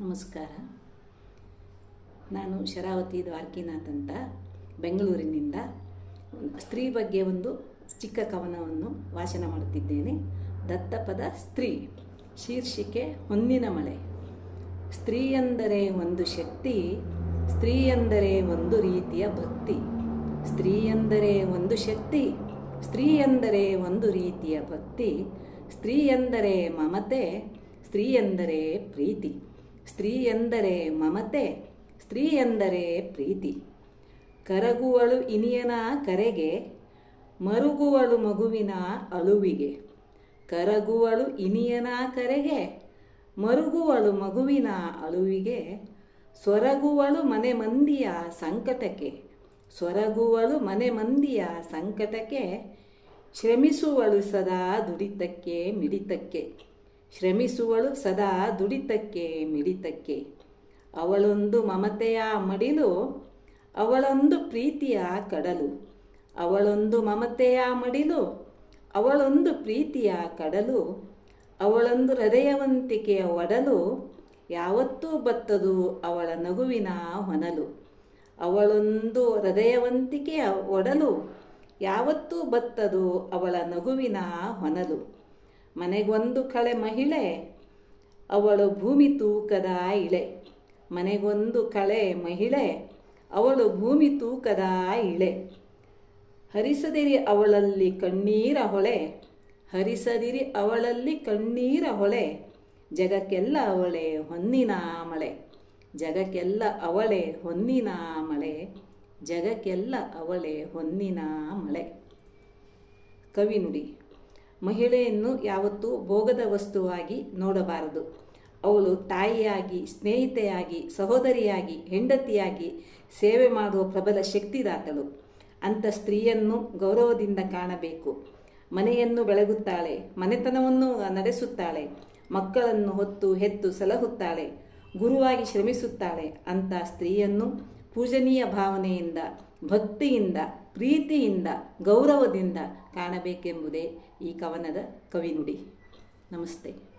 ನಮಸ್ಕಾರ. ನಾನು ಶರಾವತಿ ದ್ವಾರಕಿನಾಥ್ ಅಂತ, ಬೆಂಗಳೂರಿನಿಂದ. ಸ್ತ್ರೀ ಬಗ್ಗೆ ಒಂದು ಚಿಕ್ಕ ಕವನವನ್ನು ವಾಚನ ಮಾಡುತ್ತಿದ್ದೇನೆ. ದತ್ತಪದ ಸ್ತ್ರೀ, ಶೀರ್ಷಿಕೆ ಹೊನ್ನಿನ ಮಳೆ. ಸ್ತ್ರೀ ಎಂದರೆ ಒಂದು ಶಕ್ತಿ, ಸ್ತ್ರೀ ಎಂದರೆ ಒಂದು ರೀತಿಯ ಭಕ್ತಿ. ಸ್ತ್ರೀ ಎಂದರೆ ಒಂದು ಶಕ್ತಿ, ಸ್ತ್ರೀ ಎಂದರೆ ಒಂದು ರೀತಿಯ ಭಕ್ತಿ. ಸ್ತ್ರೀ ಎಂದರೆ ಮಮತೆ, ಸ್ತ್ರೀ ಎಂದರೆ ಪ್ರೀತಿ. ಸ್ತ್ರೀ ಎಂದರೆ ಮಮತೆ, ಸ್ತ್ರೀ ಎಂದರೆ ಪ್ರೀತಿ. ಕರಗುವಳು ಇನಿಯನ ಕರೆಗೆ, ಮರುಗುವಳು ಮಗುವಿನ ಅಳುವಿಗೆ. ಕರಗುವಳು ಇನಿಯನ ಕರೆಗೆ, ಮರುಗುವಳು ಮಗುವಿನ ಅಳುವಿಗೆ. ಸೊರಗುವಳು ಮನೆ ಮಂದಿಯ ಸಂಕಟಕ್ಕೆ, ಸೊರಗುವಳು ಮನೆ ಮಂದಿಯ ಸಂಕಟಕ್ಕೆ. ಶ್ರಮಿಸುವಳು ಸದಾ ದುಡಿತಕ್ಕೆ, ಮಿಡಿತಕ್ಕೆ. ಶ್ರಮಿಸುವಳು ಸದಾ ದುಡಿತಕ್ಕೆ ಮಿಡಿತಕ್ಕೆ. ಅವಳೊಂದು ಮಮತೆಯ ಮಡಿಲು, ಅವಳೊಂದು ಪ್ರೀತಿಯ ಕಡಲು. ಅವಳೊಂದು ಮಮತೆಯ ಮಡಿಲು, ಅವಳೊಂದು ಪ್ರೀತಿಯ ಕಡಲು. ಅವಳೊಂದು ಹೃದಯವಂತಿಕೆಯ ಒಡಲು, ಯಾವತ್ತೂ ಬತ್ತದು ಅವಳ ನಗುವಿನ ಹೊನಲು. ಅವಳೊಂದು ಹೃದಯವಂತಿಕೆಯ ಒಡಲು, ಯಾವತ್ತೂ ಬತ್ತದು ಅವಳ ನಗುವಿನ ಹೊನಲು. ಮನೆಗೊಂದು ಕಳೆ ಮಹಿಳೆ, ಅವಳು ಭೂಮಿ ತೂಕದ ಇಳೆ. ಮನೆಗೊಂದು ಕಳೆ ಮಹಿಳೆ, ಅವಳು ಭೂಮಿ ತೂಕದ ಇಳೆ. ಹರಿಸದಿರಿ ಅವಳಲ್ಲಿ ಕಣ್ಣೀರ ಹೊಳೆ, ಹರಿಸದಿರಿ ಅವಳಲ್ಲಿ ಕಣ್ಣೀರ ಹೊಳೆ. ಜಗಕ್ಕೆಲ್ಲ ಅವಳೆ ಹೊನ್ನಿನ ಮಳೆ, ಜಗಕ್ಕೆಲ್ಲ ಅವಳೆ ಹೊನ್ನಿನ ಮಳೆ, ಜಗಕ್ಕೆಲ್ಲ ಅವಳೆ ಹೊನ್ನಿನ ಮಳೆ. ಕವಿನುಡಿ ಮಹಿಳೆಯನ್ನು ಯಾವತ್ತೂ ಭೋಗದ ವಸ್ತುವಾಗಿ ನೋಡಬಾರದು. ಅವಳು ತಾಯಿಯಾಗಿ, ಸ್ನೇಹಿತೆಯಾಗಿ, ಸಹೋದರಿಯಾಗಿ, ಹೆಂಡತಿಯಾಗಿ ಸೇವೆ ಮಾಡುವ ಪ್ರಬಲ ಶಕ್ತಿದಾತಳು. ಅಂಥ ಸ್ತ್ರೀಯನ್ನು ಗೌರವದಿಂದ ಕಾಣಬೇಕು. ಮನೆಯನ್ನು ಬೆಳಗುತ್ತಾಳೆ, ಮನೆತನವನ್ನು ನಡೆಸುತ್ತಾಳೆ, ಮಕ್ಕಳನ್ನು ಹೊತ್ತು ಹೆತ್ತು ಸಲಹುತ್ತಾಳೆ, ಗುರುವಾಗಿ ಶ್ರಮಿಸುತ್ತಾಳೆ ಅಂಥ ಸ್ತ್ರೀಯನ್ನು ಪೂಜನೀಯ ಭಾವನೆಯಿಂದ ಭಕ್ತಿಯಿಂದ ಪ್ರೀತಿಯಿಂದ ಗೌರವದಿಂದ ಕಾಣಬೇಕೆಂಬುದೇ ಈ ಕವನದ ಕವಿನುಡಿ ನಮಸ್ತೆ.